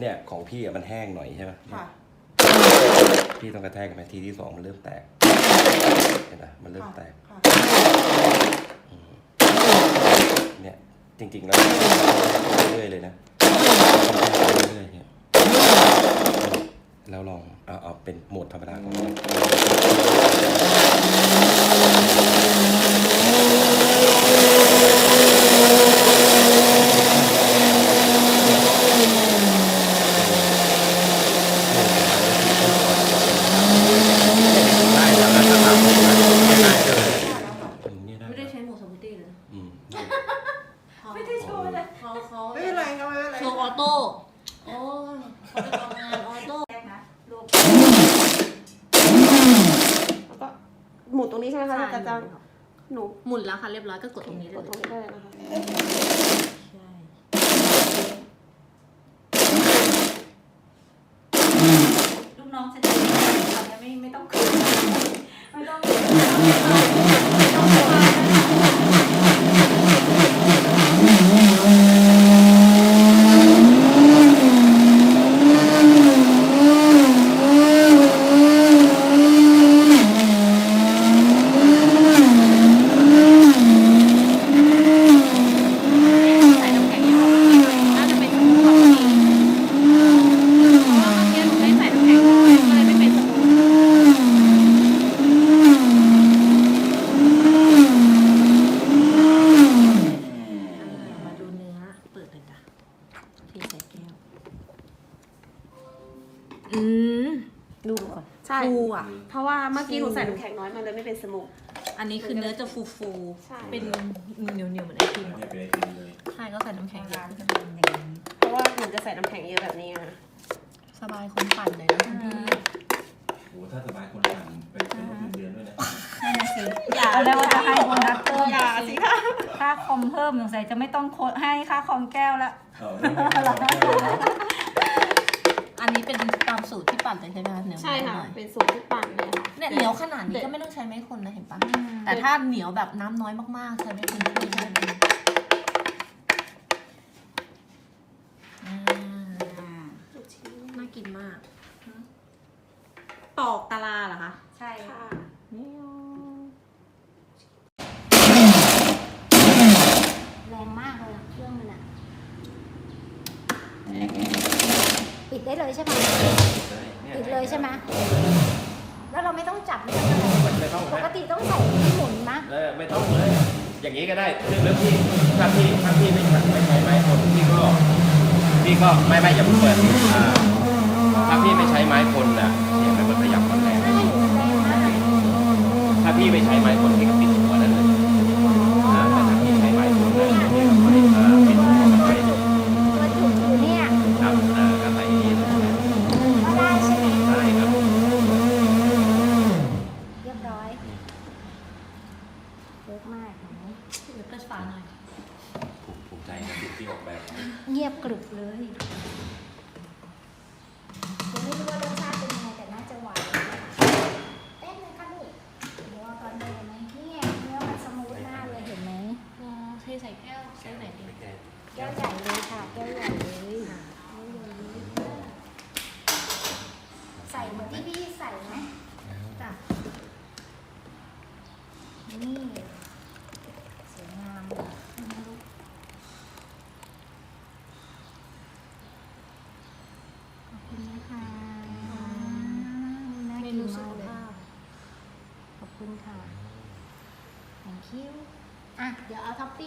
เนี่ยของพี่อะมันแห้งหน่อยใช่ไหมค่ะ พี่ต้องกระแทกไปทีที่สองมันเริ่มแตกเห็นไหมมันเริ่มแตกค่ะเนี่ยจริงๆแล้วเรื่อยๆเลยนะเรื่อยๆเนี่ยแล้วลองเอาเอาเป็นโหมดธรรมดาของมัน ได้แล้วนะถ้าทำได้เลย อืมเนี่ยได้ ไม่ได้ใช้โหมดสมูทตี้เลย อืม ไม่ได้โชว์เลยเขาเขาไม่เป็นไรก็ไม่เป็นไรโชว์ออโต้โอ้ยเขาไปทำงานออโต้นะลูกแล้วก็หมุนตรงนี้ใช่ไหมคะจะจะหนูหมุนแล้วค่ะเรียบร้อยก็กดตรงนี้กได้ดเลตรงยนี้ได้เลยนะคะใช่ลูกน้องฉันจะไม่ไม่ต้องคืนไม่ต้องใส่น้ำแข็งเยอะน่าจะเป็นสมูทกว่านี้เพราะว่าเมื่อกี้หนูได้ใส่น้ำแข็งน้อยเลยไม่เป็นสมูทมาดูเนื้อเปิดเลยจ้ะที่ใส่แก้ว อืมดูก่อน ใช่ฟูอะ เพราะว่าเมื่อกี้หนูใส่น้ำแข็งน้อยมันเลยไม่เป็นสมูทอันนี้คือเนื้อจะฟูฟูใช่ๆเป็นเหนียวๆเหมือนไอติมเนี่อะยเป็นไอติมเลยใช่ก็ใส่น้ำแข็งเยอะขึ้นเพราะว่าหนูจะใส่น้ำแข็งเยอะแบบนี้นะสบายคนปั่นเลยนะคุณพี่โอ้ถ้าสบายคนปั่นเป็นเป็นรถเงินเดือนด้วยนะนั่นน่ะสิอย่าแล้วว่าจะให้โบนัสเพิ่มอย่าสิคะค่าคอมเพิ่มสงสัยจะไม่ต้องโคให้ค่าคอมแก้วละ เออไม่เป็นไร อันนี้เป็นตามสูตรที่ปั่นเลยใช่ไหมคะเหนียวๆใช่ค่ะ หน่อยเป็นสูตรที่ปั่นเลยค่ะ เนี่ยเหนียวขนาดนี้ก็ไม่ต้องใช้ไม้คนนะเห็นปะแต่ถ้าเหนียวแบบน้ำน้อยมากๆใช้ไม้คนช่วยใช่ไหมอ่าน่ากินมาก ตอกตะลาเหรอคะ ใช่ค่ะ แรงมากเลยอะเครื่องมันอะ ปิดได้เลยใช่ไหมปิดเลยใช่ไหมแล้วเราไม่ต้องจับไม่ต้องอะไรไม่ต้องปนะกติต้องใส่หมุนนะเออไม่ต้องเลย อย่างนี้ก็ได้ซึ่งแล้วพี่ถ้าพี่ถ้าพี่ไม่ใช้ไม่ใช้ไม้คนพี่ก็พี่ก็ไม่ไม่อย่าเพิ่งเปิดอ่าถ้าพี่ไม่ใช้ไม้คนน่ะเสียงมันก็ขยับมันแรงถ้าพี่ไม่ใช้ไม้คนพี่ก็ปิดหัวนั่นเลยนะแต่ถ้าพี่ใช้ไม้คนน่ะพี่ก็ไม่อ่าปิดหัวมันไว้ ตัวจุดอยู่เนี่ย ครับเออก็ใส่อย่างนี้เลย ก็ได้ใช่ไหม ใช่ครับ เรียบร้อยเยอะมากเห็นไหมเดี๋ยวเปิดฝาหน่อย ภูมิใจกับสิ่งที่ออกแบบมาเงียบกริบเลย ยังไม่รู้ว่ารสชาติเป็นยังไงแต่น่าจะหวานเต้นเลยค่ะลูกเดี๋ยวเอาตอนเดินไหมนี่ไงเนื้อมันสมูทมากเลยเห็นไหมอ๋อเทใส่แก้วใส่ไหนดีไม่แก้แก้วใหญ่เลยค่ะแก้วใหญ่เลยแก้วใหญ่เลยใส่เหมือนที่พี่ใส่ไหมจ้ะนี่สวยงามเลยนะลูก ขอบคุณนะคะน่าเมกินนูสุมาขกเลย ภาพขอบคุณค่ะ thank you อะ เดี๋ยวเอาท็อปปิ้ง